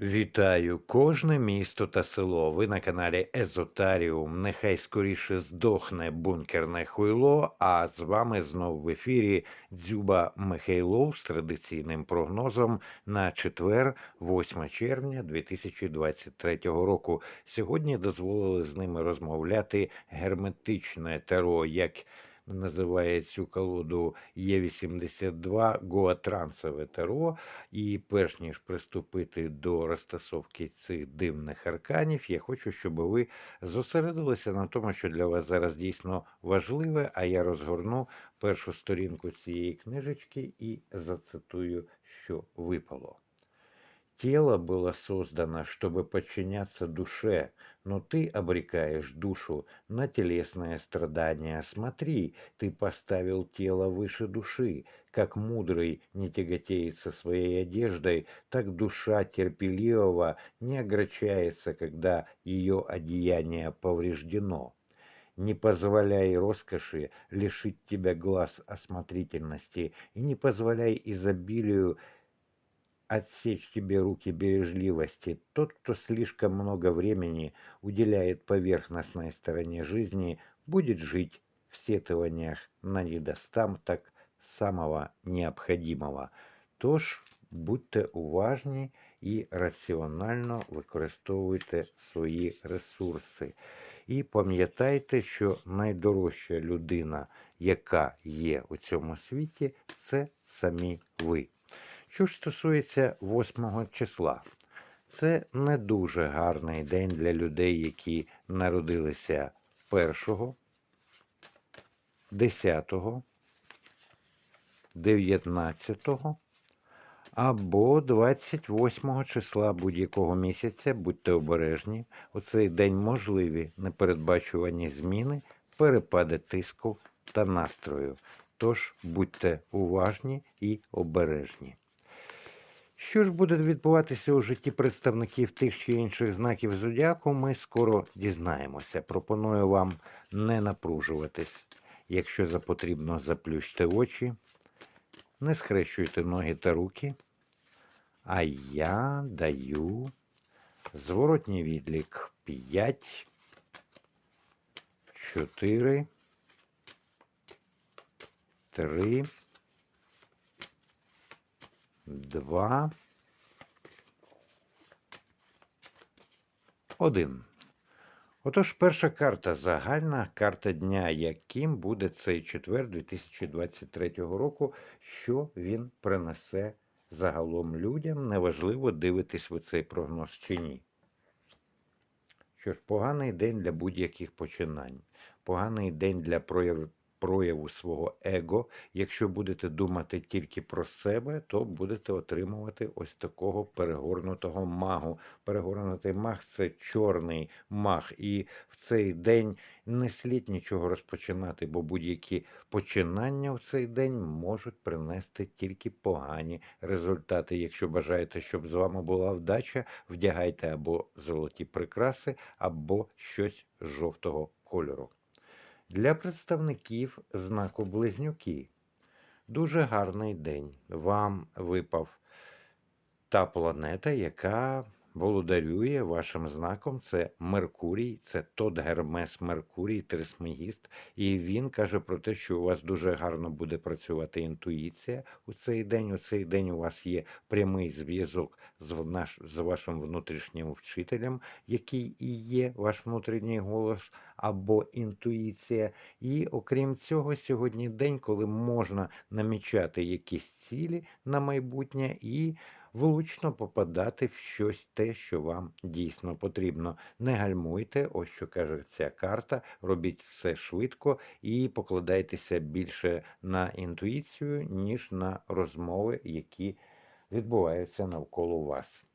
Вітаю кожне місто та село. Ви на каналі Езотаріум. Нехай скоріше здохне бункерне хуйло. А з вами знов в ефірі Дзюба Михайлов з традиційним прогнозом на четвер, 8 червня 2023 року. Сьогодні дозволили з ними розмовляти герметичне таро, як називає цю колоду Є82 Гоатрансове таро. І перш ніж приступити до розтасовки цих дивних арканів, я хочу, щоб ви зосередилися на тому, що для вас зараз дійсно важливе, а я розгорну першу сторінку цієї книжечки і зацитую, що випало. Тело было создано, чтобы подчиняться душе, но ты обрекаешь душу на телесное страдание. Смотри, ты поставил тело выше души. Как мудрый не тяготеется своей одеждой, так душа терпеливого не огорчается, когда ее одеяние повреждено. Не позволяй роскоши лишить тебя глаз осмотрительности, и не позволяй изобилию отсечь тебе руки бережливости. Тот, кто слишком много времени уделяет поверхностной стороне жизни, будет жить в сетованиях на недостаток самого необхідного. Тож будьте уважні і раціонально використовуйте свої ресурси. І пам'ятайте, що найдорожча людина, яка є у цьому світі, це самі ви. Що ж стосується 8 числа, це не дуже гарний день для людей, які народилися 1, 10, 19 або 28 числа будь-якого місяця, будьте обережні, у цей день можливі непередбачувані зміни, перепади тиску та настрою. Тож будьте уважні і обережні. Що ж буде відбуватися у житті представників тих чи інших знаків зодіаку, ми скоро дізнаємося. Пропоную вам не напружуватись. Якщо за потрібно, заплющте очі, не схрещуйте ноги та руки. А я даю зворотній відлік 5, 4, 3, два, один. Отож, перша карта загальна карта дня, яким буде цей четвер 2023 року, що він принесе загалом людям. Неважливо, дивитесь ви цей прогноз чи ні. Що ж, поганий день для будь-яких починань, поганий день для прояв прояву свого его. Якщо будете думати тільки про себе, то будете отримувати ось такого перегорнутого магу. Перегорнутий маг це чорний маг. І в цей день не слід нічого розпочинати, бо будь-які починання в цей день можуть принести тільки погані результати. Якщо бажаєте, щоб з вами була вдача, вдягайте або золоті прикраси, або щось жовтого кольору. Для представників знаку Близнюки. Дуже гарний день. Вам випав та планета, яка володарює вашим знаком. Це Меркурій, це Тот Гермес Меркурій, Трисмегіст. І він каже про те, що у вас дуже гарно буде працювати інтуїція у цей день. У цей день у вас є прямий зв'язок з наш, з вашим внутрішнім вчителем, який і є ваш внутрішній голос або інтуїція. І окрім цього, сьогодні день, коли можна намічати якісь цілі на майбутнє і влучно попадати в щось те, що вам дійсно потрібно. Не гальмуйте, ось що каже ця карта. Робіть все швидко і покладайтеся більше на інтуїцію, ніж на розмови, які відбуваються навколо вас.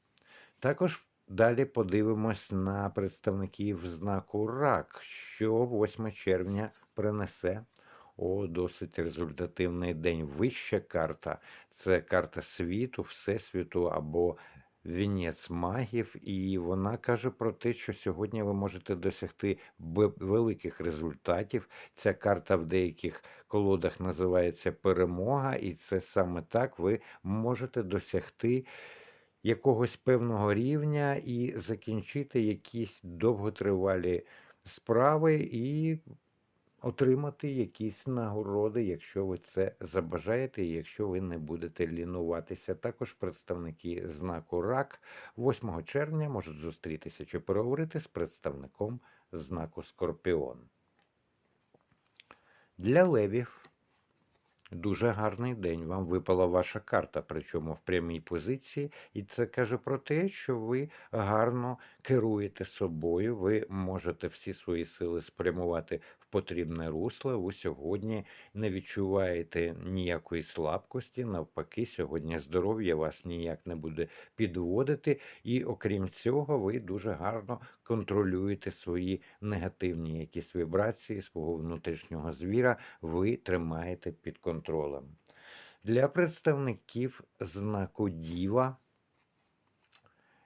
Також далі подивимось на представників знаку РАК, що 8 червня принесе. О, досить результативний день. Вища карта це карта світу, Всесвіту або вінець магів, і вона каже про те, що сьогодні ви можете досягти великих результатів. Ця карта в деяких колодах називається перемога, і це саме так ви можете досягти якогось певного рівня і закінчити якісь довготривалі справи і отримати якісь нагороди, якщо ви це забажаєте, якщо ви не будете лінуватися. Також представники знаку РАК 8 червня можуть зустрітися чи переговорити з представником знаку Скорпіон. Для левів дуже гарний день. Вам випала ваша карта, причому в прямій позиції, і це каже про те, що ви гарно керуєте собою. Ви можете всі свої сили спрямувати потрібне русло. Ви сьогодні не відчуваєте ніякої слабкості. Навпаки, сьогодні здоров'я вас ніяк не буде підводити, і окрім цього, ви дуже гарно контролюєте свої негативні якісь вібрації свого внутрішнього звіра. Ви тримаєте під контролем. Для представників знаку Діва.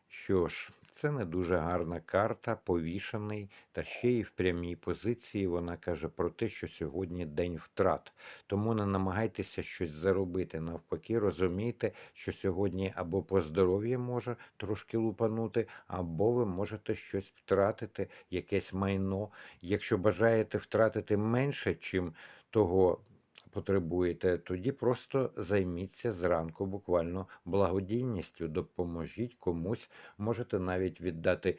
Що ж, це не дуже гарна карта, повішений, та ще й в прямій позиції вона каже про те, що сьогодні день втрат. Тому не намагайтеся щось заробити. Навпаки, розумійте, що сьогодні або по здоров'ю може трошки лупанути, або ви можете щось втратити, якесь майно. Якщо бажаєте втратити менше, чим того потребуєте, тоді просто займіться зранку буквально благодійністю, допоможіть комусь, можете навіть віддати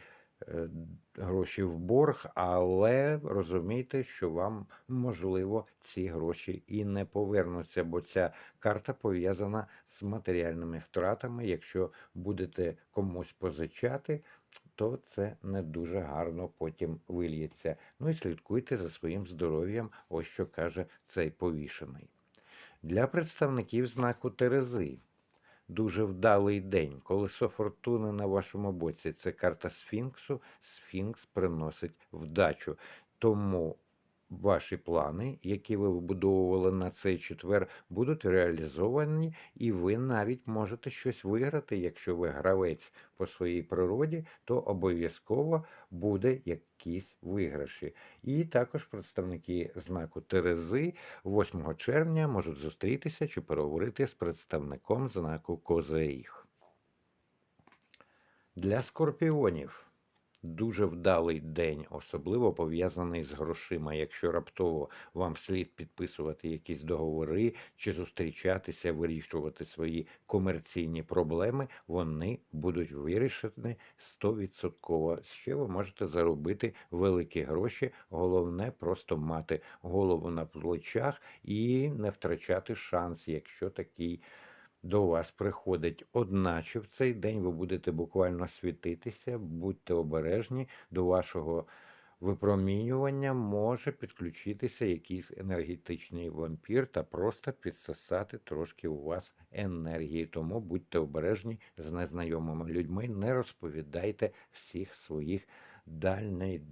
е, гроші в борг, але розумійте, що вам можливо ці гроші і не повернуться, бо ця карта пов'язана з матеріальними втратами. Якщо будете комусь позичати, то це не дуже гарно потім вильється. Ну і слідкуйте за своїм здоров'ям, ось що каже цей повішений. Для представників знаку Терези. Дуже вдалий день. Колесо фортуни на вашому боці. Це карта Сфінксу. Сфінкс приносить вдачу. Тому ваші плани, які ви вбудовували на цей четвер, будуть реалізовані, і ви навіть можете щось виграти. Якщо ви гравець по своїй природі, то обов'язково буде якісь виграші. І також представники знаку Терези 8 червня можуть зустрітися чи переговорити з представником знаку Козиріг. Для скорпіонів. Дуже вдалий день, особливо пов'язаний з грошима. Якщо раптово вам слід підписувати якісь договори чи зустрічатися, вирішувати свої комерційні проблеми, вони будуть вирішені 100%. Ще ви можете заробити великі гроші. Головне просто мати голову на плечах і не втрачати шанс, якщо такий до вас приходить. Одначе в цей день ви будете буквально світитися, будьте обережні до вашого випромінювання може підключитися якийсь енергетичний вампір та просто підсосати трошки у вас енергії. Тому будьте обережні з незнайомими людьми, не розповідайте всіх своїх дальних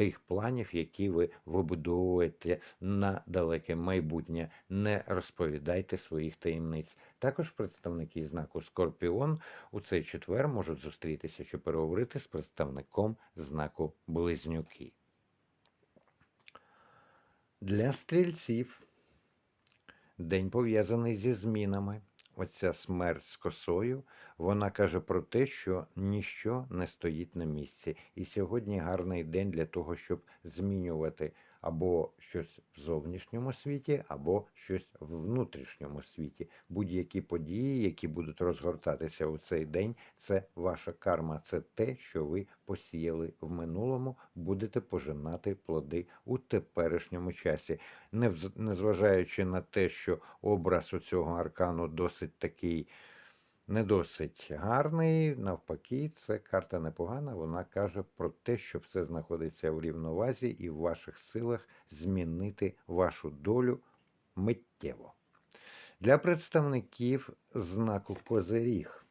тих планів, які ви вибудовуєте на далеке майбутнє. Не розповідайте своїх таємниць. Також представники знаку Скорпіон у цей четвер можуть зустрітися, щоб переговорити з представником знаку Близнюки. Для стрільців день пов'язаний зі змінами. Оця смерть з косою, вона каже про те, що ніщо не стоїть на місці. І сьогодні гарний день для того, щоб змінювати або щось в зовнішньому світі, або щось в внутрішньому світі. Будь-які події, які будуть розгортатися у цей день, це ваша карма, це те, що ви посіяли в минулому, будете пожинати плоди у теперішньому часі, незважаючи на те, що образ у цього аркану досить такий не досить гарний. Навпаки, це карта непогана. Вона каже про те, що все знаходиться в рівновазі і в ваших силах змінити вашу долю миттєво. Для представників знаку Козиріг.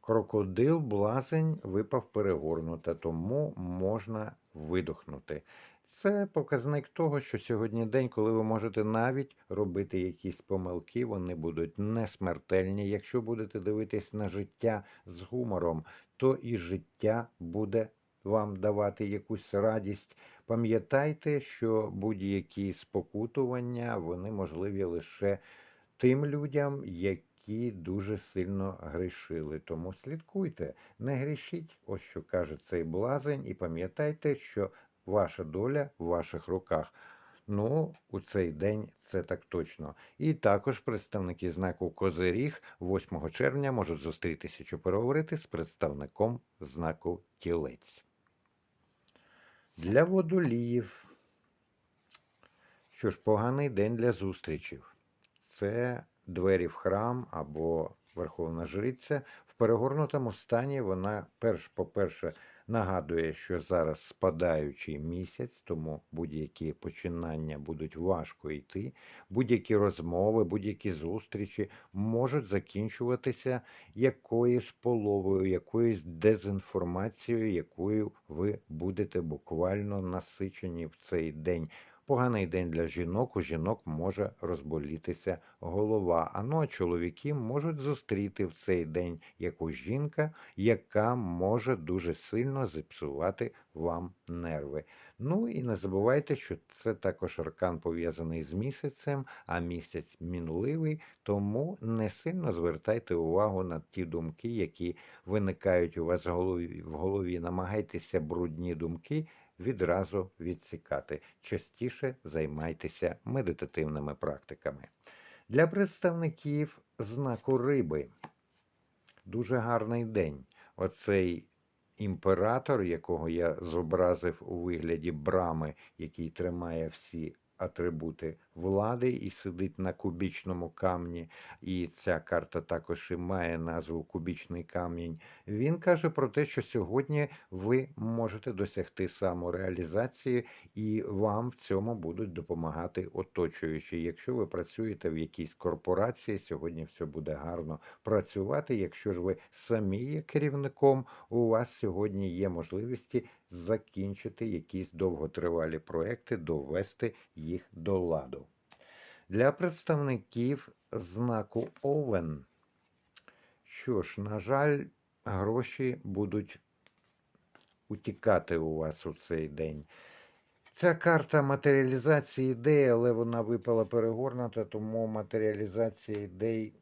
Крокодил блазень випав перегорнута, тому можна видохнути. Це показник того, що сьогодні день, коли ви можете навіть робити якісь помилки, вони будуть не смертельні. Якщо будете дивитись на життя з гумором, то і життя буде вам давати якусь радість. Пам'ятайте, що будь-які спокутування вони можливі лише тим людям, які дуже сильно грішили. Тому слідкуйте, не грішіть, ось що каже цей блазень, і пам'ятайте, що ваша доля в ваших руках. Ну, у цей день це так точно. І також представники знаку Козиріг 8 червня можуть зустрітися чи переговорити з представником знаку Тілець. Для водоліїв. Що ж, поганий день для зустрічів. Це двері в храм або Верховна Жриця. В перегорнутому стані вона, перш, по-перше, нагадує, що зараз спадаючий місяць, тому будь-які починання будуть важко йти. Будь-які розмови, будь-які зустрічі можуть закінчуватися якоюсь половою, якоюсь дезінформацією, якою ви будете буквально насичені в цей день. Поганий день для жінок, у жінок може розболітися голова. А ну а чоловіки можуть зустріти в цей день якусь жінка, яка може дуже сильно зіпсувати вам нерви. Ну і не забувайте, що це також аркан пов'язаний з місяцем, а місяць мінливий, тому не сильно звертайте увагу на ті думки, які виникають у вас в голові. В голові. Намагайтеся брудні думки відразу відсікати. Частіше займайтеся медитативними практиками. Для представників знаку риби дуже гарний день. Оцей імператор, якого я зобразив у вигляді брами, який тримає всі атрибути влади і сидить на кубічному камні, і ця карта також і має назву Кубічний камінь. Він каже про те, що сьогодні ви можете досягти самореалізації, і вам в цьому будуть допомагати оточуючі. Якщо ви працюєте в якійсь корпорації, сьогодні все буде гарно працювати. Якщо ж ви самі є керівником, у вас сьогодні є можливості закінчити якісь довготривалі проекти, довести їх до ладу. Для представників знаку Овен, що ж, на жаль, гроші будуть утікати у вас у цей день. Ця карта матеріалізації ідей, але вона випала перегорнута, тому матеріалізація ідей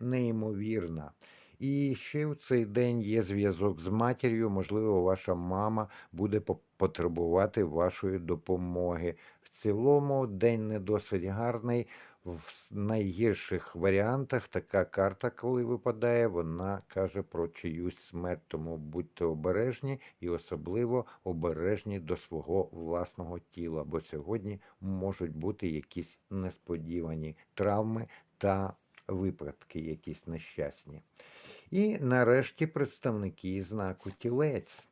неймовірна. І ще в цей день є зв'язок з матір'ю. Можливо, ваша мама буде потребувати вашої допомоги. Цілому день не досить гарний. В найгірших варіантах така карта, коли випадає, вона каже про чиюсь смерть. Тому будьте обережні і особливо обережні до свого власного тіла, бо сьогодні можуть бути якісь несподівані травми та випадки, якісь нещасні. І нарешті представники знаку тілець.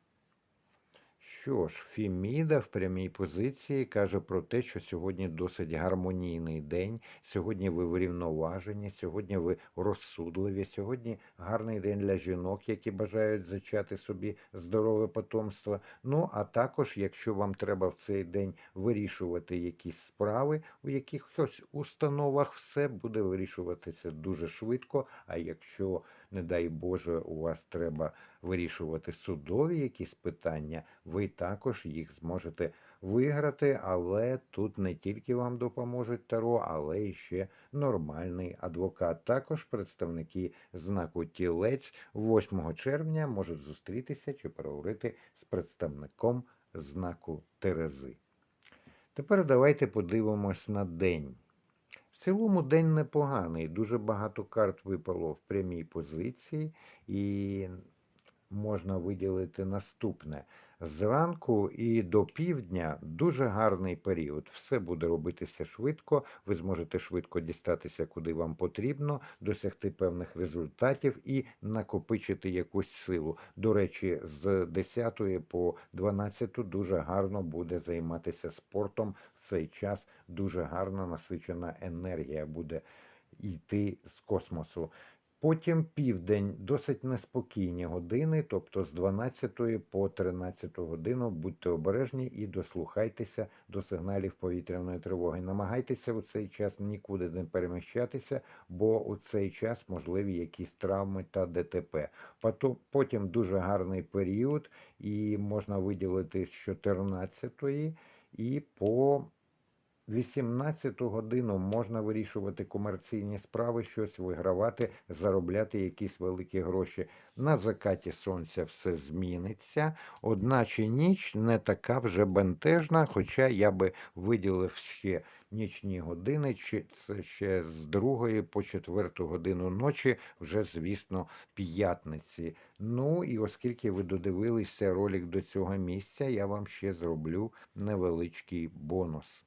Що ж, Фіміда в прямій позиції каже про те, що сьогодні досить гармонійний день. Сьогодні ви врівноважені, сьогодні ви розсудливі, сьогодні гарний день для жінок, які бажають зачати собі здорове потомство. Ну, а також, якщо вам треба в цей день вирішувати якісь справи у якихось установах, все буде вирішуватися дуже швидко. А якщо, не дай Боже, у вас треба вирішувати судові якісь питання, ви також їх зможете виграти, але тут не тільки вам допоможуть Таро, але і ще нормальний адвокат. Також представники знаку тілець 8 червня можуть зустрітися чи переговорити з представником знаку Терези. Тепер давайте подивимось на день. Цілому день непоганий. Дуже багато карт випало в прямій позиції, і можна виділити наступне. Зранку і до півдня дуже гарний період. Все буде робитися швидко. Ви зможете швидко дістатися, куди вам потрібно, досягти певних результатів і накопичити якусь силу. До речі, з 10 по 12 дуже гарно буде займатися спортом. В цей час дуже гарна насичена енергія буде йти з космосу. Потім південь досить неспокійні години, тобто з 12 по 13 годину будьте обережні і дослухайтеся до сигналів повітряної тривоги. Намагайтеся у цей час нікуди не переміщатися, бо у цей час можливі якісь травми та ДТП. Потім дуже гарний період, і можна виділити з 14 і по 18 годину можна вирішувати комерційні справи, щось вигравати, заробляти якісь великі гроші. На закаті сонця все зміниться. Одначе ніч не така вже бентежна, хоча я би виділив ще нічні години, чи це ще з другої по четверту годину ночі, вже, звісно, п'ятниці. Ну і оскільки ви додивилися ролик до цього місця, я вам ще зроблю невеличкий бонус.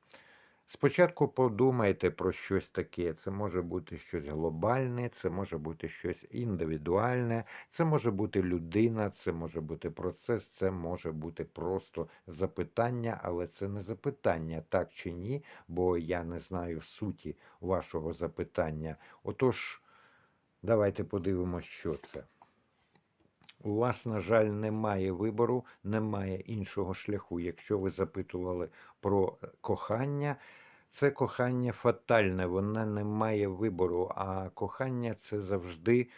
Спочатку подумайте про щось таке. Це може бути щось глобальне, це може бути щось індивідуальне, це може бути людина, це може бути процес, це може бути просто запитання, але це не запитання, так чи ні, бо я не знаю суті вашого запитання. Отож, давайте подивимося, що це. У вас, на жаль, немає вибору, немає іншого шляху. Якщо ви запитували про кохання, це кохання фатальне, воно не має вибору, а кохання це завжди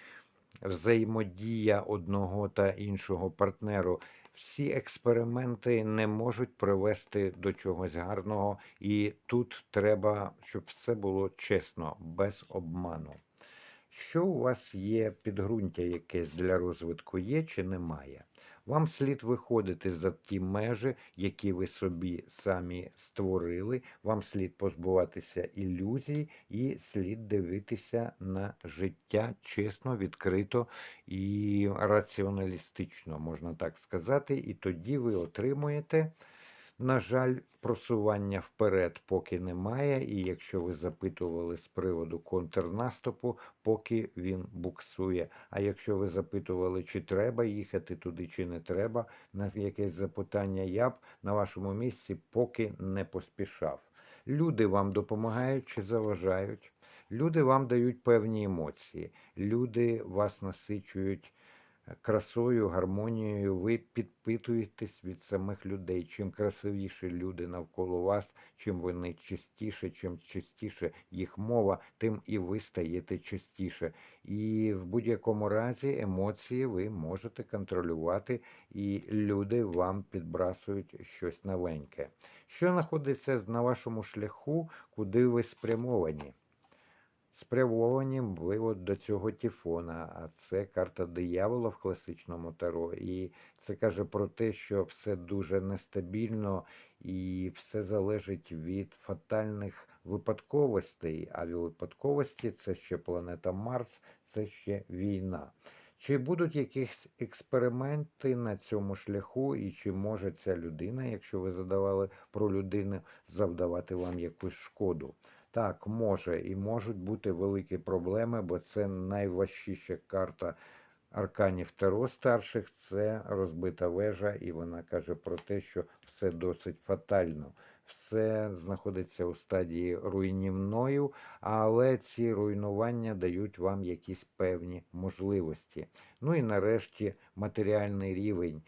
взаємодія одного та іншого партнеру. Всі експерименти не можуть привести до чогось гарного, і тут треба, щоб все було чесно, без обману. Що у вас є підґрунтя якесь для розвитку є чи немає? Вам слід виходити за ті межі, які ви собі самі створили. Вам слід позбуватися ілюзій і слід дивитися на життя чесно, відкрито і раціоналістично, можна так сказати. І тоді ви отримуєте. На жаль, просування вперед поки немає, і якщо ви запитували з приводу контрнаступу, поки він буксує. А якщо ви запитували, чи треба їхати туди, чи не треба, на якесь запитання, я б на вашому місці поки не поспішав. Люди вам допомагають чи заважають. Люди вам дають певні емоції, люди вас насичують красою, гармонією, ви підпитуєтесь від самих людей. Чим красивіші люди навколо вас, чим вони чистіше, чим чистіше їх мова, тим і ви стаєте чистіше. І в будь-якому разі емоції ви можете контролювати, і люди вам підбрасують щось новеньке. Що знаходиться на вашому шляху, куди ви спрямовані? Спрямовані ви от до цього тіфона, а це карта диявола в класичному таро. І це каже про те, що все дуже нестабільно і все залежить від фатальних випадковостей. А випадковості це ще планета Марс, це ще війна. Чи будуть якісь експерименти на цьому шляху, і чи може ця людина, якщо ви задавали про людину, завдавати вам якусь шкоду? Так, може, і можуть бути великі проблеми, бо це найважчіша карта арканів Таро старших це розбита вежа, і вона каже про те, що все досить фатально. Все знаходиться у стадії руйнівною, але ці руйнування дають вам якісь певні можливості. Ну і нарешті матеріальний рівень.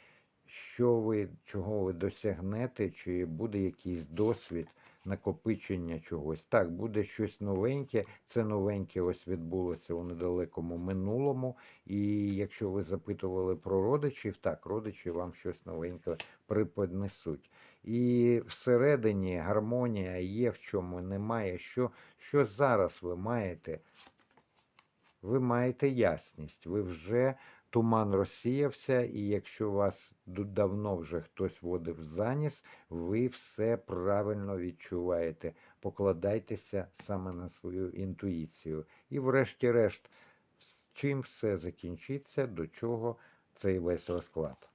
Що ви, чого ви досягнете, чи буде якийсь досвід, накопичення чогось. Так, буде щось новеньке. Це новеньке ось відбулося у недалекому минулому. І якщо ви запитували про родичів, так, родичі вам щось новеньке приподнесуть. І всередині гармонія є в чому немає. Що, Що зараз ви маєте? Ви маєте ясність, ви вже Туман розсіявся, і якщо вас давно вже хтось водив заніс, ви все правильно відчуваєте. Покладайтеся саме на свою інтуїцію. І, врешті-решт, чим все закінчиться, до чого цей весь розклад.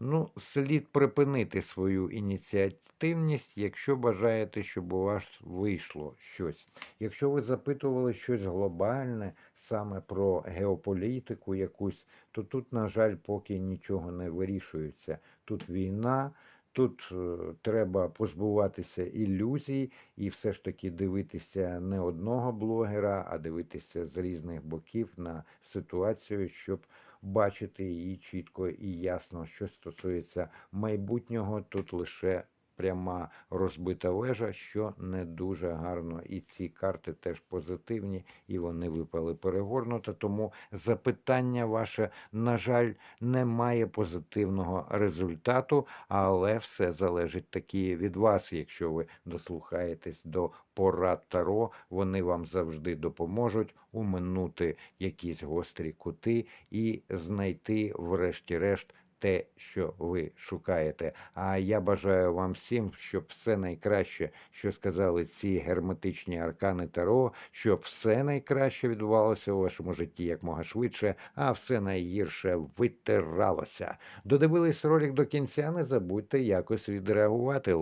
Ну, слід припинити свою ініціативність, якщо бажаєте, щоб у вас вийшло щось. Якщо ви запитували щось глобальне, саме про геополітику якусь, то тут, на жаль, поки нічого не вирішується. Тут війна, тут е, треба позбуватися ілюзій і все ж таки дивитися не одного блогера, а дивитися з різних боків на ситуацію, щоб бачити її чітко і ясно, що стосується майбутнього, тут лише пряма розбита вежа, що не дуже гарно. І ці карти теж позитивні, і вони випали перегорнуто. Тому запитання ваше, на жаль, не має позитивного результату, але все залежить таки від вас. Якщо ви дослухаєтесь до порад Таро, вони вам завжди допоможуть уминути якісь гострі кути і знайти, врешті-решт, те, що ви шукаєте. А я бажаю вам всім, щоб все найкраще, що сказали ці герметичні аркани Таро, щоб все найкраще відбувалося у вашому житті якмога швидше, а все найгірше витиралося. Додивились ролик до кінця. Не забудьте якось відреагувати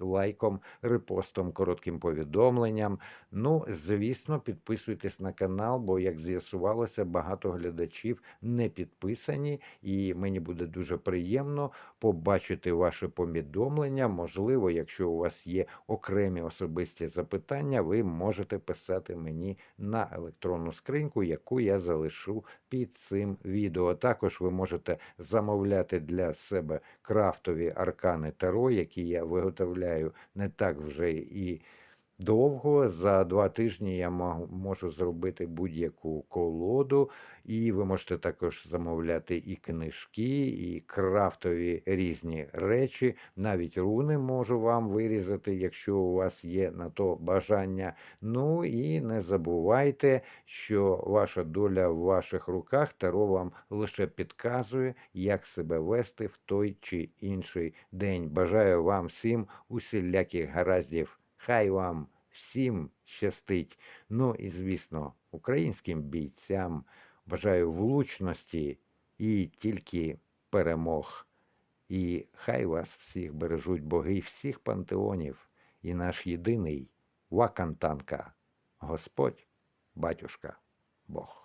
лайком, репостом, коротким повідомленням. Ну, звісно, підписуйтесь на канал, бо, як з'ясувалося, багато глядачів не підписані, і мені буде дуже приємно побачити ваше повідомлення. Можливо, якщо у вас є окремі особисті запитання, ви можете писати мені на електронну скриньку, яку я залишу під цим відео. Також ви можете замовляти для себе крафтові аркани Таро, які я виготовляю не так вже і довго. За два тижні я можу зробити будь-яку колоду, і ви можете також замовляти і книжки, і крафтові різні речі. Навіть руни можу вам вирізати, якщо у вас є на то бажання. Ну і не забувайте, що ваша доля в ваших руках Таро вам лише підказує, як себе вести в той чи інший день. Бажаю вам всім усіляких гараздів. Хай вам всім щастить. Ну і звісно, українським бійцям бажаю влучності і тільки перемог. І хай вас всіх бережуть боги всіх пантеонів, і наш єдиний Вакантанка, Господь, батюшка, Бог.